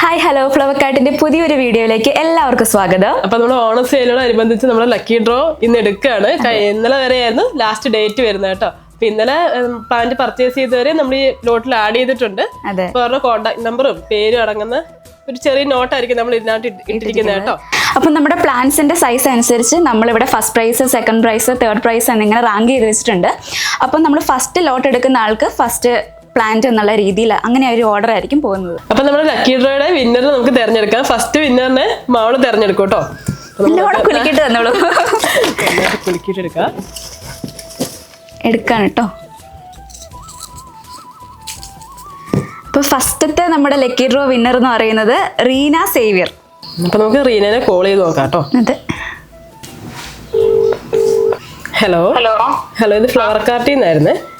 Hi hello flower കാർട്ടിന്റെ പുതിയൊരു വീഡിയോയിലേക്ക് എല്ലാവർക്കും സ്വാഗതം. അപ്പൊ നമ്മൾ ഓണ സെയിലോട് അനുബന്ധിച്ച് നമ്മൾ ലക്കി ഡ്രോ ഇന്ന് എടുക്കുകയാണ്. ഇന്നലെ വരെയായിരുന്നു ലാസ്റ്റ് ഡേറ്റ് വരുന്നത് കേട്ടോ. അപ്പൊ ഇന്നലെ പ്ലാന്റ് പർച്ചേസ് ചെയ്തവരെ നമ്മൾ ഈ ലോട്ടിൽ ആഡ് ചെയ്തിട്ടുണ്ട്. അപ്പൊ അവരുടെ കോൺടാക്ട് നമ്പറും പേരും അടങ്ങുന്ന ഒരു ചെറിയ നോട്ടായിരിക്കും നമ്മൾ ഇതിനകത്ത് ഇട്ട് ഇട്ടിരിക്കുന്നത്. കേട്ടോ. അപ്പം നമ്മുടെ പ്ലാൻസിന്റെ സൈസ് അനുസരിച്ച് നമ്മളിവിടെ first prize second prize third prize എന്നിങ്ങനെ റാങ്ക് ചെയ്ത് വെച്ചിട്ടുണ്ട്. അപ്പം നമ്മൾ ഫസ്റ്റ് ലോട്ട് എടുക്കുന്ന ആൾക്ക് ഫസ്റ്റ് പ്ലാന്റ് എന്നുള്ള രീതിയിൽ അങ്ങനെ ഒരു ഓർഡർ ആയിരിക്കും പോകുന്നത്. അപ്പൊ നമ്മുടെ ലക്കി ഡ്രോയുടെ വിന്നർ നമുക്ക് തിരഞ്ഞെടുക്കാം. ഫസ്റ്റ് വിന്നറിനെ മാവൾ തിരഞ്ഞെടുക്കും കേട്ടോ. കുലുക്കിയിട്ട് തന്നോളൂ നന്നായിട്ട് കുലുക്കിയിട്ട് എടുക്കാം. എടുക്കാണ് കേട്ടോ. അപ്പോൾ ഫസ്റ്റത്തെ നമ്മുടെ ലക്കി ഡ്രോ വിന്നർ എന്ന് പറയുന്നത് റീന സേവിയർ. അപ്പൊ നമുക്ക് റീനനെ കോൾ ചെയ്ത് നോക്കാം കേട്ടോ. അതെ. ഹലോ ഹലോ ഹലോ ഇത് ഫ്ലവർ കാർട്ടിൽ നിന്നായിരുന്നേ. ആ,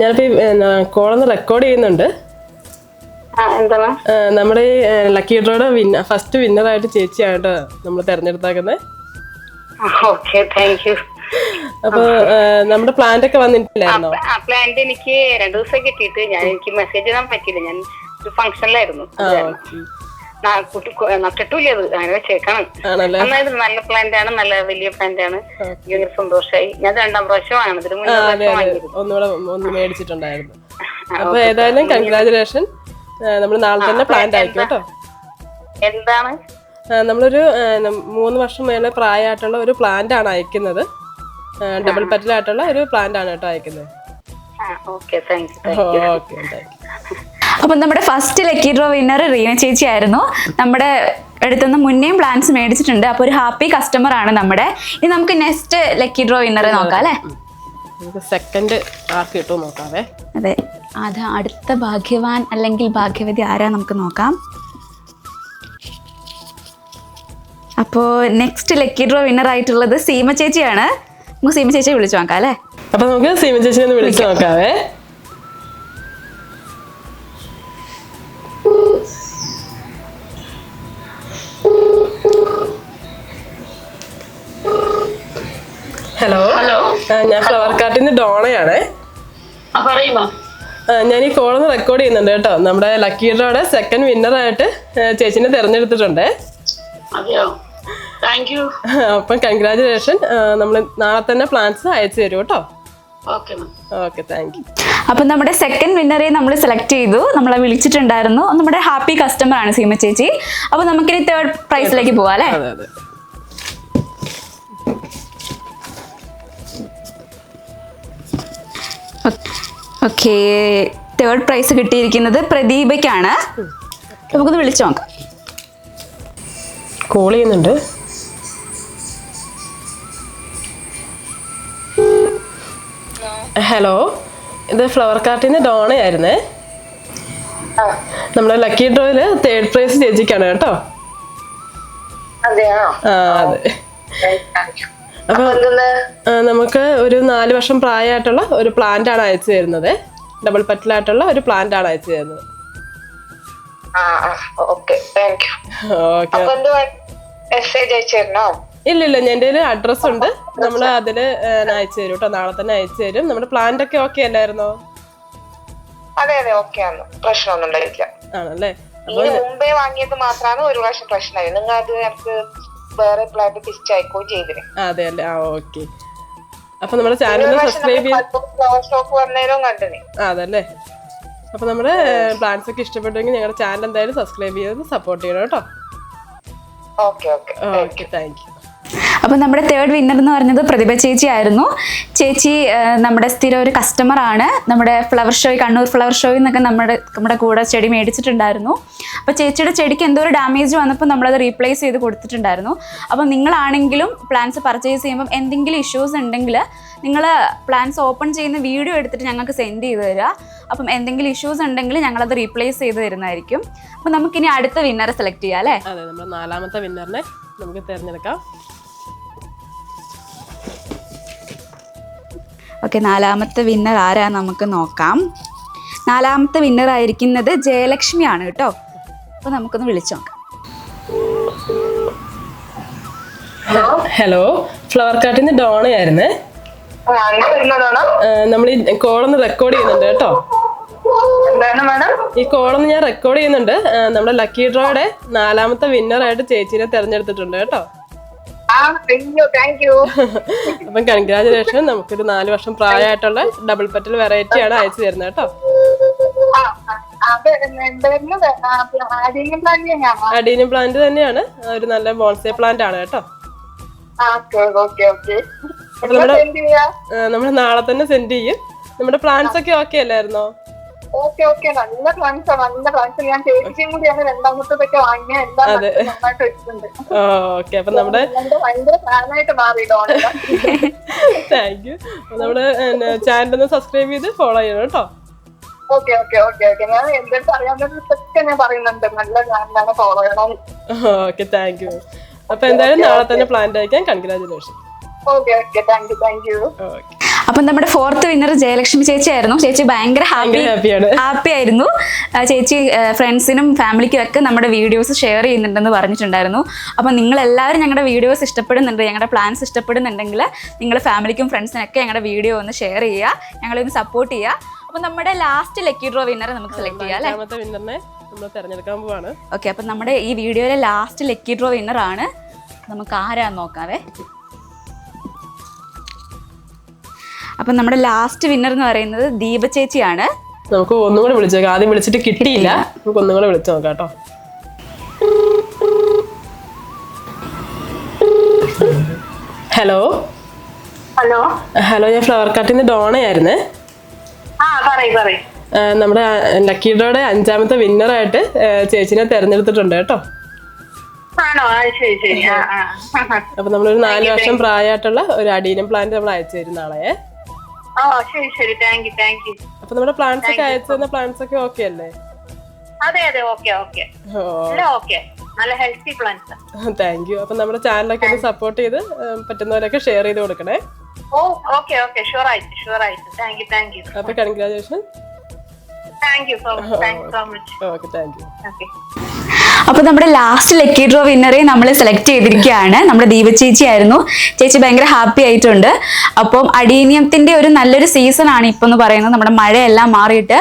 ഞാനിപ്പോ കോളൊന്ന് റെക്കോർഡ് ചെയ്യുന്നുണ്ട്. നമ്മുടെ ഈ ലക്കി ഡ്രോയുടെ വിന്ന ഫസ്റ്റ് വിന്നറായിട്ട് ചേച്ചിയാണ് നമ്മൾ തെരഞ്ഞെടുത്താക്കുന്നത് അപ്പൊ നമ്മുടെ പ്ലാന്റ് ഒക്കെ വന്നിട്ടില്ലായിരുന്നോ? പ്ലാന്റ് എനിക്ക് രണ്ടു ദിവസം കിട്ടിയിട്ട് ഞാൻ എനിക്ക് മെസ്സേജ് ഇടാൻ പറ്റിയില്ല. ഞാൻ ഒരു ഫംഗ്ഷനിലായിരുന്നു ഓക്കെ നട്ടിട്ടില്ല അത് അങ്ങനെ ആണല്ലേ? നന്നായിരുന്നു നല്ല പ്ലാന്റ് ആണ് നല്ല വലിയ പ്ലാന്റ് ആണ് എനിക്ക് സന്തോഷമായി ഞാൻ രണ്ടാം പ്രാവശ്യം വാങ്ങണം. ഇതിന് ആ മുന്നേ അതെ പ്രാവശ്യം അതെ. വാങ്ങിയിരുന്നു. ഒന്നുകൂടെ ഒന്ന് മേടിച്ചിട്ടുണ്ടായിരുന്നു. അപ്പൊ ഏതായാലും കൺഗ്രാചുലേഷൻ നമ്മൾ നാളെ തന്നെ പ്ലാന്റ് ആയിരിക്കും കേട്ടോ. എന്താണ്? നമ്മളൊരു മൂന്ന് വർഷം മേലെ പ്രായമായിട്ടുള്ള ഒരു പ്ലാന്റ് ആണ് അയക്കുന്നത്. ഡബിൾ പറ്റിലായിട്ടുള്ള ഒരു പ്ലാന്റ് ആണ് കേട്ടോ അയക്കുന്നത്. Okay. Thank you okay. Thank you അപ്പം നമ്മുടെ first lucky draw winner Reena ചേച്ചി ആയിരുന്നു. നമ്മുടെ എടുത്തുനിന്ന് മുന്നേയും പ്ലാൻസ് മേടിച്ചിട്ടുണ്ട്. അപ്പോൾ ഒരു ഹാപ്പി കസ്റ്റമർ ആണ് നമ്മുടെ. ഇനി നമുക്ക് നെക്സ്റ്റ് ലക്കി ഡ്രോ വിന്നറെ നോക്കാം അല്ലേ? സെക്കൻഡ് ആർക്ക് കിട്ടുമോ നോക്കാവേ. അതെ. അത് അടുത്ത ഭാഗ്യവാൻ അല്ലെങ്കിൽ ഭാഗ്യവതി ആരാ നമുക്ക് നോക്കാം. അപ്പോൾ നെക്സ്റ്റ് ലക്കി ഡ്രോ വിന്നർ ആയിട്ടുള്ളത് സീമ ചേച്ചിയാണ്. നമുക്ക് സീമ ചേച്ചിയെ വിളിച്ചു നോക്കാം അല്ലേ? അപ്പൊ നമുക്ക് സീമ ചേച്ചിയെ ഒന്ന് വിളിച്ചു നോക്കാവേ. ഹലോ ഹലോ ഞാൻ ഫ്ലവർ കാർട്ടിൽ നിന്ന് ഡോണയാണേ. ആ പറയുമോ? ഞാൻ ഈ കോളൊന്ന് റെക്കോർഡ് ചെയ്യുന്നുണ്ട് കേട്ടോ. നമ്മുടെ ലക്കി ഡ്രോയുടെ സെക്കൻഡ് വിന്നറായിട്ട് ചേച്ചിനെ തിരഞ്ഞെടുത്തിട്ടുണ്ട്. അപ്പം കൺഗ്രാചുലേഷൻ നമ്മൾ നാളെ തന്നെ പ്ലാൻസ് അയച്ചു തരും കേട്ടോ. Okay ma'am okay thank you അപ്പം നമ്മുടെ സെക്കൻഡ് വിന്നറെ നമ്മൾ സെലക്ട് ചെയ്തു. നമ്മളെ വിളിച്ചിട്ടുണ്ടായിരുന്നു. നമ്മുടെ ഹാപ്പി കസ്റ്റമർ ആണ് സീമ ചേച്ചി. അപ്പോൾ നമുക്കിനി തേർഡ് പ്രൈസിലേക്ക് പോവാം അല്ലേ? ഓക്കെ തേർഡ് പ്രൈസ് കിട്ടിയിരിക്കുന്നത് പ്രദീപയ്ക്കാണ്. നമുക്കൊന്ന് വിളിച്ചു നോക്കാം. കോൾ ചെയ്യുന്നുണ്ട്. ഹലോ ഇത് ഫ്ലവർ കാർട്ടിന് ഡോണയായിരുന്നേ. നമ്മുടെ ലക്കി ഡ്രോയിൽ തേർഡ് പ്രൈസ് ചേച്ചിക്കാണ് കേട്ടോ. ആ അതെ. അപ്പൊ നമുക്ക് ഒരു നാല് വർഷം പ്രായമായിട്ടുള്ള ഒരു പ്ലാന്റ് ആണ് അയച്ചു തരുന്നത്. ഡബിൾ പെറ്റലായിട്ടുള്ള ഒരു പ്ലാന്റ് ആണ് അയച്ചു തരുന്നത്. ഇല്ല ഇല്ല എന്റെ ഒരു അഡ്രസ് ഉണ്ട്. നമ്മൾ അതിൽ അയച്ചു തരും കേട്ടോ നാളെ തന്നെ അയച്ചു തരും. നമ്മുടെ പ്ലാന്റ് ഒക്കെ ഓക്കെ അല്ലായിരുന്നോ? അതെ അതെ ഓക്കെ ആണ്. പ്രശ്നമൊന്നും ഉണ്ടായില്ല ആണല്ലേ? മുമ്പേ വാങ്ങിയത് മാത്രമാണ് ഒരു പ്രാവശ്യം പ്രശ്നമായി. നിങ്ങൾ അത് വേറെ പ്ലാന്റ് ഫിസ്റ്റ് ചെയ്തിന് ആ, അതെ അല്ലേ? ആ ഓക്കെ അപ്പൊ നമ്മുടെ ചാനൽ സബ്സ്ക്രൈബ് ചെയ്ത് അതല്ലേ? അപ്പൊ നമ്മുടെ പ്ലാൻസ് ഒക്കെ ഇഷ്ടപ്പെട്ടെങ്കിൽ ഞങ്ങളുടെ ചാനൽ എന്തായാലും സബ്സ്ക്രൈബ് ചെയ്ത് സപ്പോർട്ട് ചെയ്യണം കേട്ടോ. Okay okay okay thank you അപ്പോൾ നമ്മുടെ തേർഡ് വിന്നർ എന്ന് പറഞ്ഞത് പ്രതിഭ ചേച്ചി ആയിരുന്നു. ചേച്ചി നമ്മുടെ സ്ഥിരം ഒരു കസ്റ്റമർ ആണ്. നമ്മുടെ ഫ്ലവർ ഷോയ് കണ്ണൂർ ഫ്ലവർ ഷോയിൽ നിന്നൊക്കെ നമ്മുടെ നമ്മുടെ കൂടെ ചെടി മേടിച്ചിട്ടുണ്ടായിരുന്നു. അപ്പോൾ ചേച്ചിയുടെ ചെടിക്ക് എന്തോ ഒരു ഡാമേജ് വന്നപ്പോൾ നമ്മളത് റീപ്ലേസ് ചെയ്ത് കൊടുത്തിട്ടുണ്ടായിരുന്നു. അപ്പോൾ നിങ്ങളാണെങ്കിലും പ്ലാൻസ് പർച്ചേസ് ചെയ്യുമ്പോൾ എന്തെങ്കിലും ഇഷ്യൂസ് ഉണ്ടെങ്കിൽ നിങ്ങൾ പ്ലാൻസ് ഓപ്പൺ ചെയ്യുന്ന വീഡിയോ എടുത്തിട്ട് ഞങ്ങൾക്ക് സെൻഡ് ചെയ്ത് തരിക അപ്പം എന്തെങ്കിലും ഇഷ്യൂസ് ഉണ്ടെങ്കിൽ ഞങ്ങളത് റീപ്ലേസ് ചെയ്ത് തരുന്നതായിരിക്കും. അപ്പം നമുക്കിനി അടുത്ത വിന്നറെ സെലക്ട് ചെയ്യാം അല്ലേ? അതെ നമ്മുടെ നാലാമത്തെ വിന്നറിനെ നമുക്ക് തിരഞ്ഞെടുക്കാം. ഓക്കെ നാലാമത്തെ വിന്നർ ആരാ നമുക്ക് നോക്കാം. നാലാമത്തെ വിന്നർ ആയിരിക്കുന്നത് ജയലക്ഷ്മിയാണ് കേട്ടോ. അപ്പോൾ നമുക്കൊന്ന് വിളിച്ചു നോക്കാം. ഹലോ ഫ്ലവർ കാർട്ടിൽ നിന്ന് ഡോണയായിരുന്നേ നമ്മൾ ഈ കോളൊന്ന് റെക്കോർഡ് ചെയ്യുന്നുണ്ട് കേട്ടോ. ഈ കോളൊന്ന് ഞാൻ റെക്കോർഡ് ചെയ്യുന്നുണ്ട്. നമ്മുടെ ലക്കി ഡ്രോയുടെ നാലാമത്തെ വിന്നറായിട്ട് ചേച്ചീനെ തെരഞ്ഞെടുത്തിട്ടുണ്ട് കേട്ടോ. അപ്പം കൺഗ്രാചുലേഷൻ നമുക്കൊരു നാല് വർഷം പ്രായമായിട്ടുള്ള ഡബിൾ പെറ്റൽ വെറൈറ്റി ആണ് അയച്ചു തരുന്നത് കേട്ടോ. അഡീനിയം പ്ലാന്റ് തന്നെയാണ്? ഒരു നല്ല ബോൺസേ പ്ലാന്റ് ആണ് കേട്ടോ. നമ്മുടെ നമ്മൾ നാളെ തന്നെ സെൻഡ് ചെയ്യും. നമ്മുടെ പ്ലാന്റ്സ് ഒക്കെ ഓക്കെ അല്ലായിരുന്നോ? Okay okay. നല്ല പ്ലാൻസ് നല്ല പ്ലാൻസ് ഞാൻ ചേച്ചിയും കൂടിയാണ് രണ്ടാമത്തതൊക്കെ വാങ്ങിയ എല്ലാം നന്നായിട്ട് വെച്ചിട്ടുണ്ട്. ഓക്കെ. അപ്പൊ നമ്മുടെ ഭയങ്കര ഫാനായിട്ട് മാറി താങ്ക് യു നമ്മുടെ ചാനൽ ഒന്ന് സബ്സ്ക്രൈബ് ചെയ്ത് ഫോളോ ചെയ്യണം കേട്ടോ. Okay okay okay okay. ഞാൻ ഞാൻ പറയുന്നുണ്ട്. നല്ല ചാനലാണ് ഫോളോ ചെയ്യണം. ഓക്കെ താങ്ക് യു അപ്പൊ എന്തായാലും നാളെ തന്നെ പ്ലാന്റ് അയക്കാൻ congratulation okay okay. Thank you thank you okay. അപ്പം നമ്മുടെ ഫോർത്ത് വിന്നർ ജയലക്ഷ്മി ചേച്ചി ആയിരുന്നു ചേച്ചി ഭയങ്കര ഹാപ്പി ഹാപ്പിയാണ് ഹാപ്പി ആയിരുന്നു. ചേച്ചി ഫ്രണ്ട്സിനും ഫാമിലിക്കും ഒക്കെ നമ്മുടെ വീഡിയോസ് ഷെയർ ചെയ്യുന്നുണ്ടെന്ന് പറഞ്ഞിട്ടുണ്ടായിരുന്നു. അപ്പം നിങ്ങൾ എല്ലാവരും ഞങ്ങളുടെ വീഡിയോസ് ഇഷ്ടപ്പെടുന്നുണ്ട് ഞങ്ങളുടെ പ്ലാൻസ് ഇഷ്ടപ്പെടുന്നുണ്ടെങ്കിൽ നിങ്ങൾ ഫാമിലിക്കും ഫ്രണ്ട്സിനൊക്കെ ഞങ്ങളുടെ വീഡിയോ ഒന്ന് ഷെയർ ചെയ്യുക ഞങ്ങളെ ഒന്ന് സപ്പോർട്ട് ചെയ്യുക. അപ്പൊ നമ്മുടെ ലാസ്റ്റ് ലക്കി ഡ്രോ വിന്നറെ നമുക്ക് സെലക്ട് ചെയ്യാം അല്ലേ? വിന്നറിനെ നമ്മൾ തിരഞ്ഞെടുക്കാൻ പോവാണ്. ഓക്കെ അപ്പൊ നമ്മുടെ ഈ വീഡിയോയിലെ ലാസ്റ്റ് ലക്കി ഡ്രോ വിന്നർ ആണ്. നമുക്ക് ആരാന്ന് നോക്കാവേ? അപ്പം നമ്മുടെ ലാസ്റ്റ് വിന്നർ എന്ന് പറയുന്നത് ദീപ ചേച്ചിയാണ്. നമുക്ക് ഒന്നും കൂടെ വിളിച്ചേക്കാം. ആദ്യം വിളിച്ചിട്ട് കിട്ടിയില്ല. നമുക്ക് ഒന്നും കൂടെ വിളിച്ചു നോക്കാം കേട്ടോ. ഹലോ? ഹലോ? ഹലോ ഞാൻ ഫ്ലവർ കാട്ടിൽ നിന്ന് ഡോണയായിരുന്നേ. ആ പറയ് പറയ്. നമ്മുടെ ലക്കി ഡോയുടെ അഞ്ചാമത്തെ വിന്നറായിട്ട് ചേച്ചിനെ തെരഞ്ഞെടുത്തിട്ടുണ്ട് കേട്ടോ. അപ്പൊ നമ്മളൊരു നാല് വർഷം പ്രായമായിട്ടുള്ള ഒരു അടീനം പ്ലാന്റ് നമ്മൾ അയച്ചു തരും നാളെ ശരി ശരി. താങ്ക് യു താങ്ക് യു അപ്പൊ നമ്മുടെ പ്ലാന്റ്സ് ഒക്കെ അയച്ചു തന്ന പ്ലാന്റ്സ് ഒക്കെ ഓക്കെ അല്ലേ? അതെ അതെ ഓക്കെ ഓക്കെ ഓക്കെ നല്ല ഹെൽത്തി പ്ലാൻസ് താങ്ക് യു അപ്പൊ നമ്മുടെ ചാനലൊക്കെ ഒന്ന് സപ്പോർട്ട് ചെയ്ത് പറ്റുന്നവരൊക്കെ ഷെയർ ചെയ്ത് കൊടുക്കണേ. ഓ ഓക്കെ ഓക്കെ ഷുവർ ആയിട്ട് ഷുവർ ആയിട്ട് താങ്ക് യു താങ്ക് യു അപ്പൊ congratulation thank you so much thank you so much okay thank you okay അപ്പോൾ നമ്മുടെ ലാസ്റ്റ് ലക്കി ഡ്രോ വിന്നറെ നമ്മൾ സെലക്ട് ചെയ്തിരിക്കുകയാണ്. നമ്മുടെ ദീപ ചേച്ചി ആയിരുന്നു. ചേച്ചി ഭയങ്കര ഹാപ്പി ആയിട്ടുണ്ട്. അപ്പം അടീനിയത്തിന്റെ ഒരു നല്ലൊരു സീസൺ ആണ് ഇപ്പം എന്ന് പറയുന്നത്. നമ്മുടെ മഴയെല്ലാം മാറിയിട്ട്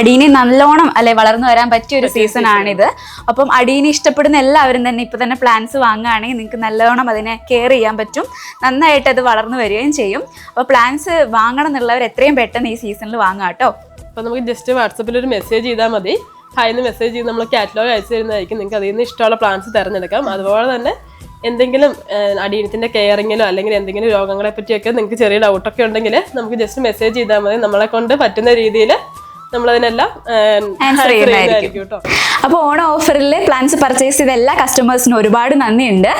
അടീനി നല്ലോണം അല്ലെ വളർന്നു വരാൻ പറ്റിയ ഒരു സീസൺ ആണിത്. അപ്പം അടീനി ഇഷ്ടപ്പെടുന്ന എല്ലാവരും തന്നെ ഇപ്പം തന്നെ പ്ലാന്റ്സ് വാങ്ങുകയാണെങ്കിൽ നിങ്ങൾക്ക് നല്ലോണം അതിനെ കെയർ ചെയ്യാൻ പറ്റും. നന്നായിട്ട് അത് വളർന്നു വരികയും ചെയ്യും. അപ്പോൾ പ്ലാന്റ്സ് വാങ്ങണം എന്നുള്ളവർ എത്രയും പെട്ടെന്ന് ഈ സീസണിൽ വാങ്ങാം കേട്ടോ. അപ്പൊ നമുക്ക് ജസ്റ്റ് വാട്സപ്പിൽ ഒരു മെസ്സേജ് ചെയ്താൽ മതി. ഹായ്ന്ന് മെസ്സേജ് ചെയ്ത് നമ്മൾ കാറ്റലോഗ് അയച്ചു തരുന്നതായിരിക്കും നിങ്ങൾക്ക് അതിൽ നിന്ന് ഇഷ്ടമുള്ള പ്ലാന്റ്സ് തിരഞ്ഞെടുക്കാം. അതുപോലെ തന്നെ എന്തെങ്കിലും അടീനത്തിന്റെ കെയറിങ്ങിലോ അല്ലെങ്കിൽ എന്തെങ്കിലും രോഗങ്ങളെ പറ്റിയൊക്കെ നിങ്ങൾക്ക് ചെറിയ ഡൗട്ടൊക്കെ ഉണ്ടെങ്കിൽ നമുക്ക് ജസ്റ്റ് മെസ്സേജ് ചെയ്താൽ മതി. നമ്മളെ കൊണ്ട് പറ്റുന്ന രീതിയിൽ നമ്മളതിനെല്ലാം Answer ചെയ്യുന്നതായിരിക്കും. കേട്ടോ. അപ്പോൾ ഓണ ഓഫറിൽ പ്ലാൻസ് പർച്ചേസ് ചെയ്ത എല്ലാ കസ്റ്റമേഴ്സിനും ഒരുപാട് നന്ദിയുണ്ട്.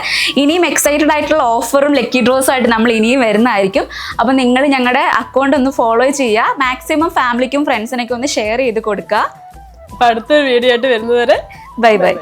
ഇനിയും എക്സൈറ്റഡ് ആയിട്ടുള്ള ഓഫറും ലക്കി ഡ്രോസും ആയിട്ട് നമ്മൾ ഇനിയും വരുന്നതായിരിക്കും. അപ്പോൾ നിങ്ങൾ ഞങ്ങളുടെ അക്കൗണ്ട് ഒന്ന് ഫോളോ ചെയ്യുക. മാക്സിമം ഫാമിലിക്കും ഫ്രണ്ട്സിനൊക്കെ ഒന്ന് ഷെയർ ചെയ്ത് കൊടുക്കുക. അപ്പൊ അടുത്തൊരു വീഡിയോ ആയിട്ട് വരുന്നതുവരെ ബൈ ബൈ.